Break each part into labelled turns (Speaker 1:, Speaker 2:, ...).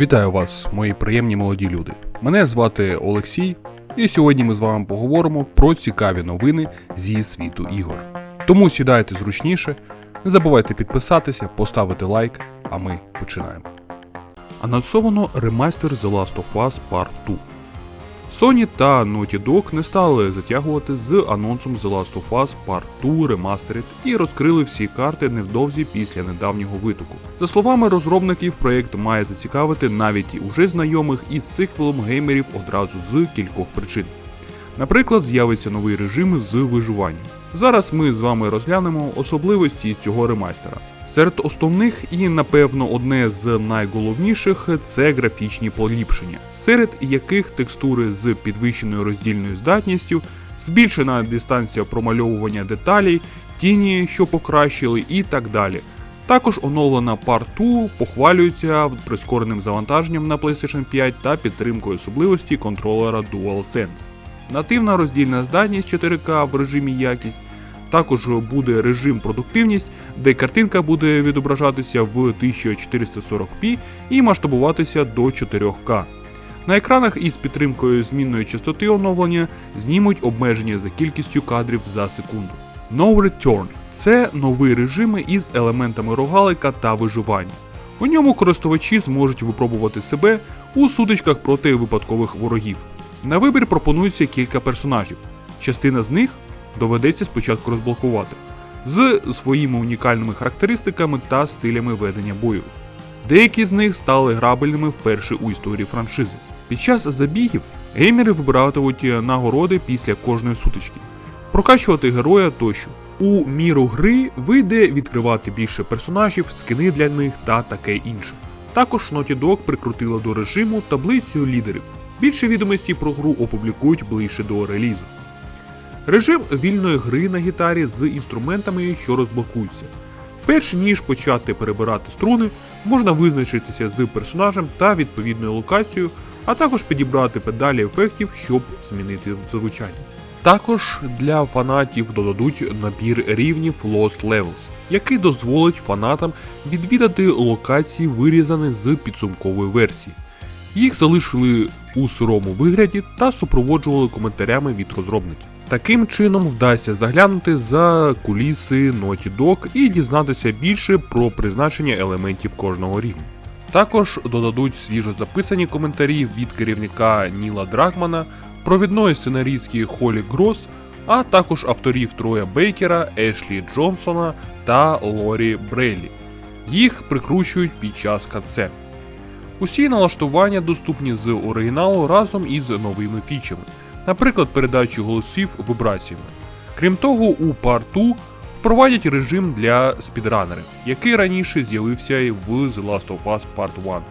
Speaker 1: Вітаю вас, мої приємні молоді люди. Мене звати Олексій, і сьогодні ми з вами поговоримо про цікаві новини зі світу ігор. Тому сідайте зручніше, не забувайте підписатися, поставити лайк, а ми починаємо. Анонсовано ремастер The Last of Us Part 2. Sony та Naughty Dog не стали затягувати з анонсом The Last of Us Part 2 Remastered і розкрили всі карти невдовзі після недавнього витоку. За словами розробників, проєкт має зацікавити навіть уже знайомих із сиквелом геймерів одразу з кількох причин. Наприклад, з'явиться новий режим з виживання. Зараз ми з вами розглянемо особливості цього ремастера. Серед основних і, напевно, одне з найголовніших це графічні поліпшення, серед яких текстури з підвищеною роздільною здатністю, збільшена дистанція промальовування деталей, тіні, що покращили, і так далі. Також оновлена 2 похвалюється прискореним завантаженням на PlayStation 5 та підтримкою особливості контролера DualSense. Нативна роздільна здатність 4К в режимі якість. Також буде режим продуктивність, де картинка буде відображатися в 1440p і масштабуватися до 4К. На екранах із підтримкою змінної частоти оновлення знімуть обмеження за кількістю кадрів за секунду. No Return це новий режим із елементами рогалика та виживання. У ньому користувачі зможуть випробувати себе у сутичках проти випадкових ворогів. На вибір пропонується кілька персонажів. Частина з них доведеться спочатку розблокувати з своїми унікальними характеристиками та стилями ведення бою. Деякі з них стали грабельними вперше у історії франшизи. Під час забігів геймери вибиратимуть нагороди після кожної сутички, прокачувати героя тощо. У міру гри вийде відкривати більше персонажів, скини для них та таке інше. Також Naughty Dog прикрутила до режиму таблицю лідерів. Більше відомості про гру опублікують ближче до релізу. Режим вільної гри на гітарі з інструментами, що розблокуються. Перш ніж почати перебирати струни, можна визначитися з персонажем та відповідною локацією, а також підібрати педалі ефектів, щоб змінити звучання. Також для фанатів додадуть набір рівнів Lost Levels, який дозволить фанатам відвідати локації, вирізані з підсумкової версії. Їх залишили у сирому вигляді та супроводжували коментарями від розробників. Таким чином вдасться заглянути за куліси Naughty Dog і дізнатися більше про призначення елементів кожного рівня. Також додадуть свіжо записані коментарі від керівника Ніла Дракмана, провідної сценарістки Холі Грос, а також авторів Троя Бейкера, Ешлі Джонсона та Лорі Брейлі. Їх прикручують під час катсцен. Усі налаштування доступні з оригіналу разом із новими фічами, наприклад, передачі голосів вібраціями. Крім того, у 2 впровадять режим для спідранерів, який раніше з'явився в The Last of Us Part 1.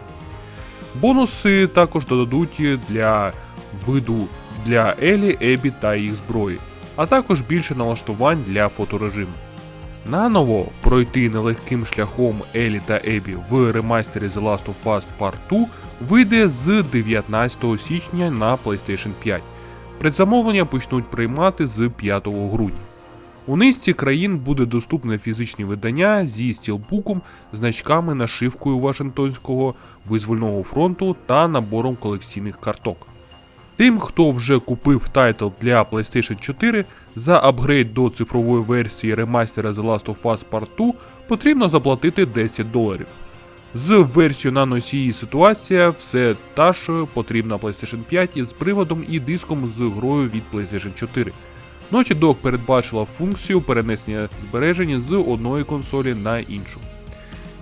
Speaker 1: Бонуси також додадуть для виду для Елі, Ебі та їх зброї, а також більше налаштувань для фоторежиму. Наново пройти нелегким шляхом Елі та Ебі в ремастері The Last of Us Part 2 вийде з 19 січня на PlayStation 5. Предзамовлення почнуть приймати з 5 грудня. У низці країн буде доступне фізичне видання зі стілбуком, значками, нашивкою Вашингтонського визвольного фронту та набором колекційних карток. Тим, хто вже купив тайтл для PlayStation 4, за апгрейд до цифрової версії ремастера The Last of Us Part 2 потрібно заплатити 10 доларів. З версією на носії ситуація все та ж потрібна PlayStation 5 із приводом і диском з грою від PlayStation 4. Naughty Dog передбачила функцію перенесення збереження з одної консолі на іншу.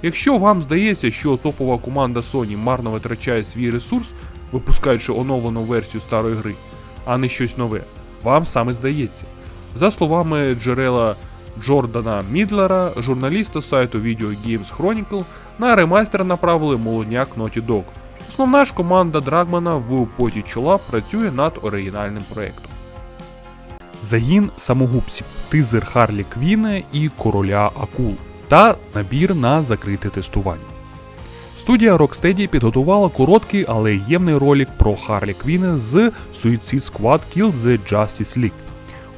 Speaker 1: Якщо вам здається, що топова команда Sony марно витрачає свій ресурс, випускаючи оновлену версію старої гри, а не щось нове, вам саме здається. За словами джерела Джордана Мідлера, журналіста сайту Video Games Chronicle, на ремастер направили молодняк Naughty Dog. Основна ж команда Драгмана в поті чола працює над оригінальним проєктом. Загін самогубців, тизер Харлі Квіна і Короля Акул та набір на закрите тестування. Студія Rocksteady підготувала короткий, але ємний ролик про Харлі Квіна з Suicide Squad Kill the Justice League.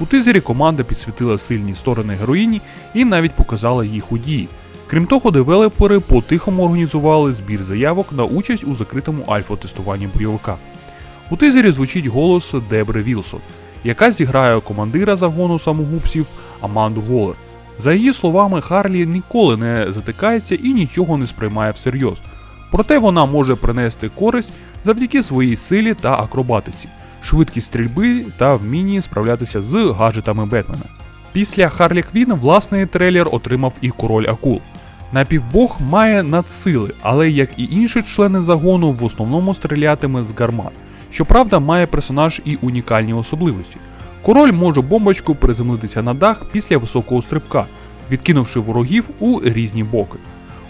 Speaker 1: У тизері команда підсвітила сильні сторони героїні і навіть показала їх у дії. Крім того, девелопери по-тихому організували збір заявок на участь у закритому альфа-тестуванні бойовика. У тизері звучить голос Дебри Вілсон, яка зіграє командира загону самогубців Аманду Волер. За її словами, Харлі ніколи не затикається і нічого не сприймає всерйоз. Проте вона може принести користь завдяки своїй силі та акробатиці, швидкість стрільби та вмінні справлятися з гаджетами Бетмена. Після Харлі Квін власний трейлер отримав і король акул. Напівбог має надсили, але як і інші члени загону, в основному стрілятиме з гармат. Щоправда, має персонаж і унікальні особливості. Король може бомбочку приземлитися на дах після високого стрибка, відкинувши ворогів у різні боки.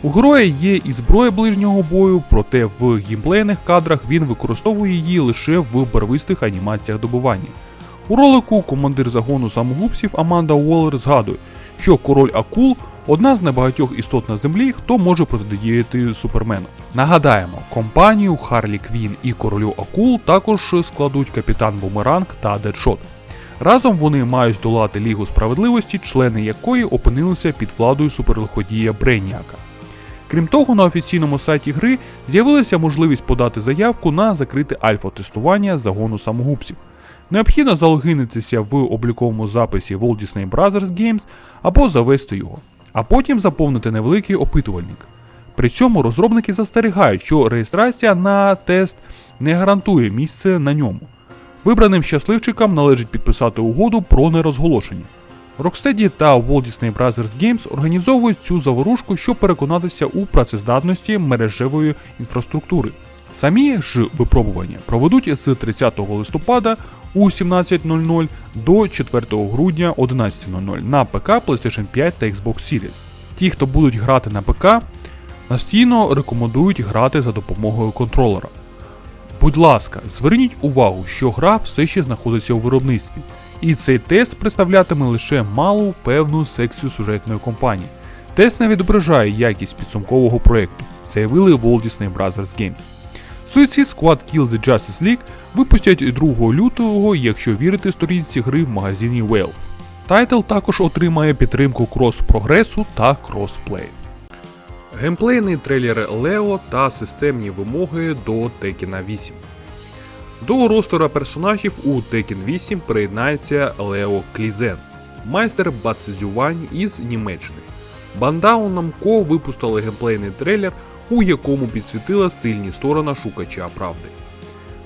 Speaker 1: У героя є і зброя ближнього бою, проте в геймплейних кадрах він використовує її лише в барвистих анімаціях добування. У ролику командир загону самогубців Аманда Уоллер згадує, що король акул одна з небагатьох істот на землі, хто може протидіяти супермену. Нагадаємо, компанію Харлі Квін і королю акул також складуть капітан Бумеранг та Дедшот. Разом вони мають здолати Лігу справедливості, члени якої опинилися під владою суперлиходія Брейніака. Крім того, на офіційному сайті гри з'явилася можливість подати заявку на закрите альфа-тестування загону самогубців. Необхідно залогинитися в обліковому записі Walt Disney Brothers Games або завести його, а потім заповнити невеликий опитувальник. При цьому розробники застерігають, що реєстрація на тест не гарантує місце на ньому. Вибраним щасливчикам належить підписати угоду про нерозголошення. Rocksteady та Walt Disney Brothers Games організовують цю заворушку, щоб переконатися у працездатності мережевої інфраструктури. Самі ж випробування проведуть з 30 листопада у 17.00 до 4 грудня 11.00 на ПК, PlayStation 5 та Xbox Series. Ті, хто будуть грати на ПК, настійно рекомендують грати за допомогою контролера. Будь ласка, зверніть увагу, що гра все ще знаходиться у виробництві, і цей тест представлятиме лише малу певну секцію сюжетної кампанії. Тест не відображає якість підсумкового проєкту, заявили Walt Disney Brothers Games. Suicide Squad Kill the Justice League випустять 2 лютого, якщо вірити сторінці гри в магазині Valve. Тайтл також отримає підтримку крос-прогресу та кросплею. Геймплейний трейлер Лео та системні вимоги до Tekken 8. До ростера персонажів у Tekken 8 приєднається Лео Клізен, майстер бацезювань із Німеччини. Bandai Namco випустили геймплейний трейлер, у якому підсвітила сильні сторони шукача правди.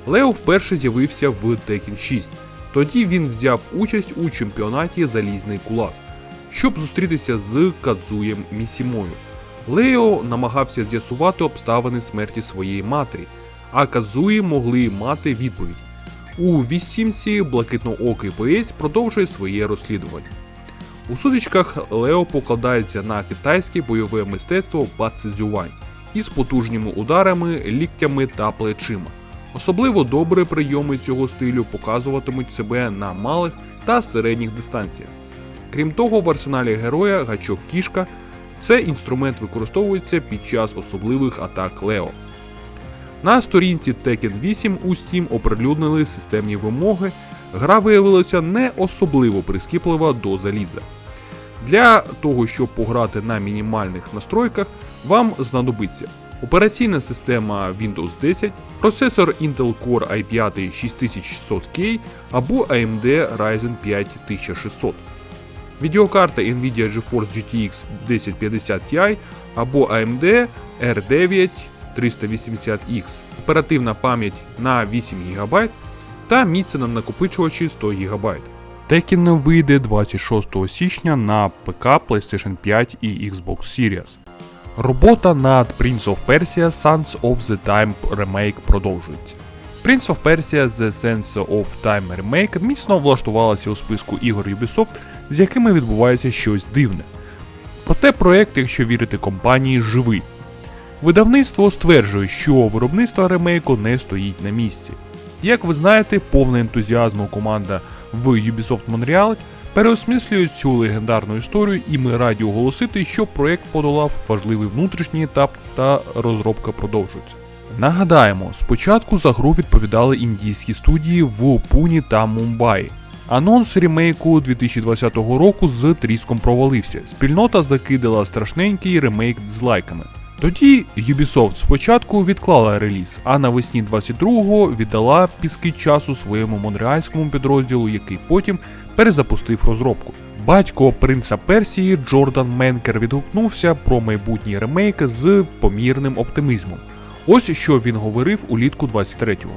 Speaker 1: Лео вперше з'явився в Tekken 6. Тоді він взяв участь у чемпіонаті Залізний кулак, щоб зустрітися з Кадзуєм Місімою. Лео намагався з'ясувати обставини смерті своєї матері, а Казуї могли мати відповідь. У вісімці блакитноокий боєць продовжує своє розслідування. У сутичках Лео покладається на китайське бойове мистецтво бацезювань із потужними ударами, ліктями та плечима. Особливо добре прийоми цього стилю показуватимуть себе на малих та середніх дистанціях. Крім того, в арсеналі героя гачок кішка цей інструмент використовується під час особливих атак Лео. На сторінці Tekken 8 у Steam оприлюднили системні вимоги. Гра виявилася не особливо прискіплива до заліза. Для того, щоб пограти на мінімальних настройках, вам знадобиться операційна система Windows 10, процесор Intel Core i5 6600K або AMD Ryzen 5 1600, відеокарта Nvidia GeForce GTX 1050 Ti або AMD R9 380X, оперативна пам'ять на 8 ГБ та місце на накопичувачі 100 ГБ. Tekken вийде 26 січня на ПК, PlayStation 5 і Xbox Series. Робота над Prince of Persia Sons of the Time Remake продовжується. Prince of Persia The Sense of Time Remake міцно влаштувалася у списку ігор Ubisoft, з якими відбувається щось дивне. Проте проект, якщо вірити компанії, живий. Видавництво стверджує, що виробництво ремейку не стоїть на місці. Як ви знаєте, повна ентузіазму команда в Ubisoft Montreal переосмислює цю легендарну історію, і ми раді оголосити, що проект подолав важливий внутрішній етап та розробка продовжується. Нагадаємо, спочатку за гру відповідали індійські студії в Пуні та Мумбаї. Анонс ремейку 2020 року з тріском провалився. Спільнота закидала страшненький ремейк з лайками. Тоді Ubisoft спочатку відклала реліз, а навесні 22-го віддала піски часу своєму монреальському підрозділу, який потім перезапустив розробку. Батько принца Персії Джордан Менкер відгукнувся про майбутній ремейк з помірним оптимізмом. Ось що він говорив улітку 23-го.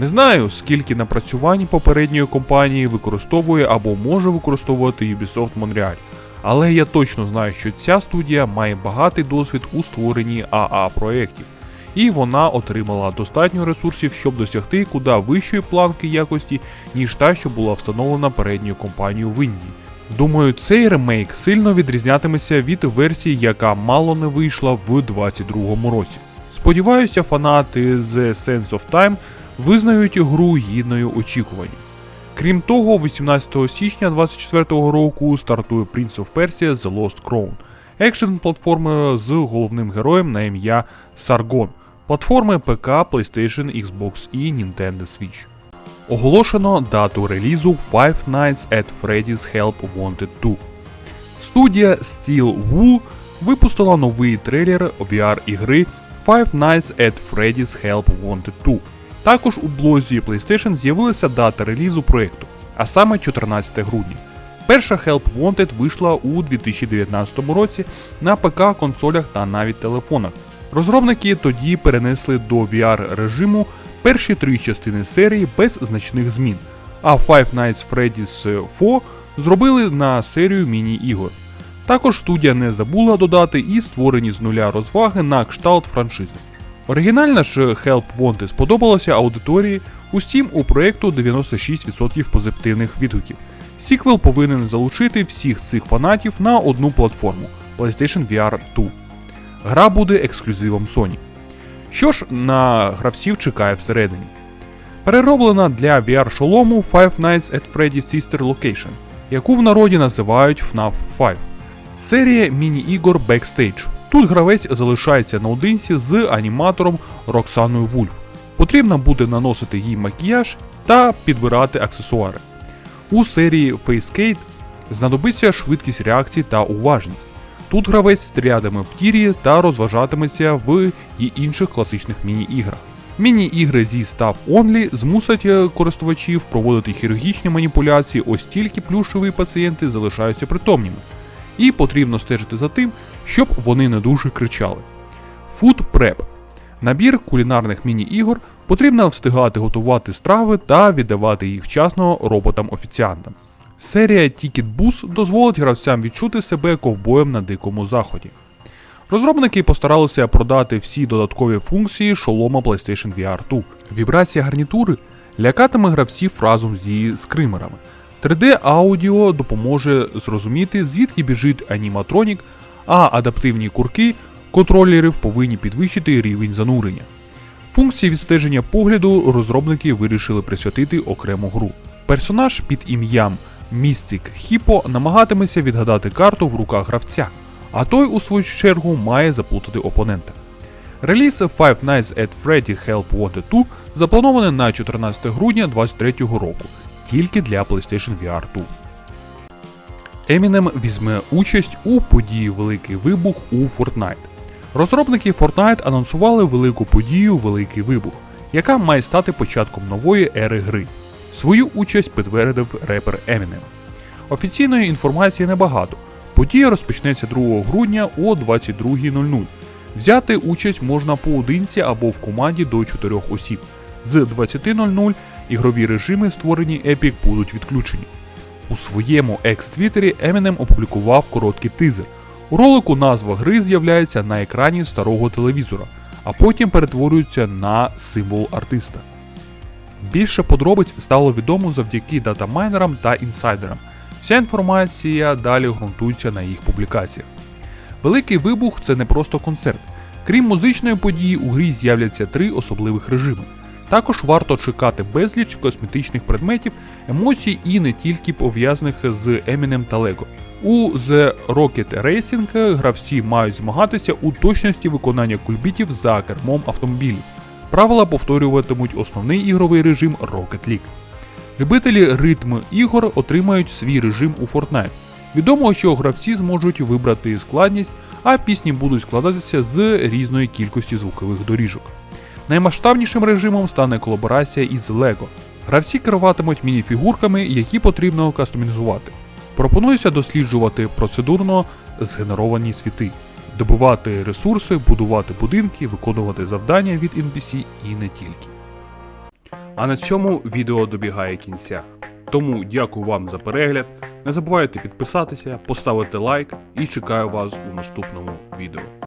Speaker 1: Не знаю, скільки напрацювань попередньої компанії використовує або може використовувати Ubisoft Montreal, але я точно знаю, що ця студія має багатий досвід у створенні АА проєктів, і вона отримала достатньо ресурсів, щоб досягти куди вищої планки якості, ніж та, що була встановлена передньою компанією в Індії. Думаю, цей ремейк сильно відрізнятиметься від версії, яка мало не вийшла в 2022 році. Сподіваюся, фанати з Sense of Time визнають гру гідною очікувань. Крім того, 18 січня 2024 року стартує Prince of Persia The Lost Crown, екшен платформер з головним героєм на ім'я Sargon, платформи ПК, PlayStation, Xbox і Nintendo Switch. Оголошено дату релізу Five Nights at Freddy's Help Wanted 2. Студія Steel Wool випустила новий трейлер VR-ігри Five Nights at Freddy's Help Wanted 2. Також у блозі PlayStation з'явилася дата релізу проєкту, а саме 14 грудня. Перша Help Wanted вийшла у 2019 році на ПК, консолях та навіть телефонах. Розробники тоді перенесли до VR режиму перші три частини серії без значних змін, а Five Nights Freddy's 4 зробили на серію міні-ігор. Також студія не забула додати і створені з нуля розваги на кшталт франшизи. Оригінальна ж Help Wanted сподобалася аудиторії, утім у проєкту 96% позитивних відгуків. Сіквел повинен залучити всіх цих фанатів на одну платформу PlayStation VR 2. Гра буде ексклюзивом Sony. Що ж на гравців чекає всередині? Перероблена для VR-шолому Five Nights at Freddy's Sister Location, яку в народі називають FNAF 5. Серія міні-ігор Backstage. Тут гравець залишається наодинці з аніматором Роксаною Вульф. Потрібно буде наносити їй макіяж та підбирати аксесуари. У серії Facecade знадобиться швидкість реакції та уважність. Тут гравець стрілятиме в тірі та розважатиметься в її інших класичних міні-іграх. Міні-ігри зі Staff Only змусять е, користувачів проводити хірургічні маніпуляції, ось тільки плюшеві пацієнти залишаються притомніми. І потрібно стежити за тим, щоб вони не дуже кричали. Food Prep Набір кулінарних міні-ігор потрібно встигати готувати страви та віддавати їх вчасно роботам-офіціантам. Серія Ticket Bus дозволить гравцям відчути себе ковбоєм на дикому заході. Розробники постаралися продати всі додаткові функції шолома PlayStation VR 2. Вібрація гарнітури лякатиме гравців разом зі скримерами. 3D аудіо допоможе зрозуміти, звідки біжить аніматронік, а адаптивні курки контролерів повинні підвищити рівень занурення. Функції відстеження погляду розробники вирішили присвятити окрему гру. Персонаж під ім'ям Mystic Hippo намагатиметься відгадати карту в руках гравця, а той, у свою чергу, має заплутати опонента. Реліз Five Nights at Freddy Help Wanted 2 запланований на 14 грудня 2023 року тільки для PlayStation VR 2. Eminem візьме участь у події Великий Вибух у Fortnite. Розробники Fortnite анонсували велику подію Великий Вибух, яка має стати початком нової ери гри. Свою участь підтвердив репер Eminem. Офіційної інформації небагато. Подія розпочнеться 2 грудня о 22.00. Взяти участь можна поодинці або в команді до 4 осіб. З 20.00 ігрові режими, створені Epic, будуть відключені. У своєму екс-твіттері Eminem опублікував короткий тизер. У ролику назва гри з'являється на екрані старого телевізора, а потім перетворюється на символ артиста. Більше подробиць стало відомо завдяки датамайнерам та інсайдерам. Вся інформація далі ґрунтується на їх публікаціях. Великий вибух це не просто концерт. Крім музичної події, у грі з'являться три особливих режими. Також варто чекати безліч косметичних предметів, емоцій і не тільки пов'язаних з Eminem та Lego. У The Rocket Racing гравці мають змагатися у точності виконання кульбітів за кермом автомобілів. Правила повторюватимуть основний ігровий режим Rocket League. Любителі ритм ігор отримають свій режим у Fortnite. Відомо, що гравці зможуть вибрати складність, а пісні будуть складатися з різної кількості звукових доріжок. Наймасштабнішим режимом стане колаборація із LEGO. Гравці керуватимуть мініфігурками, які потрібно кастомізувати. Пропонується досліджувати процедурно згенеровані світи, добувати ресурси, будувати будинки, виконувати завдання від NPC і не тільки. А на цьому відео добігає кінця. Тому дякую вам за перегляд. Не забувайте підписатися, поставити лайк і чекаю вас у наступному відео.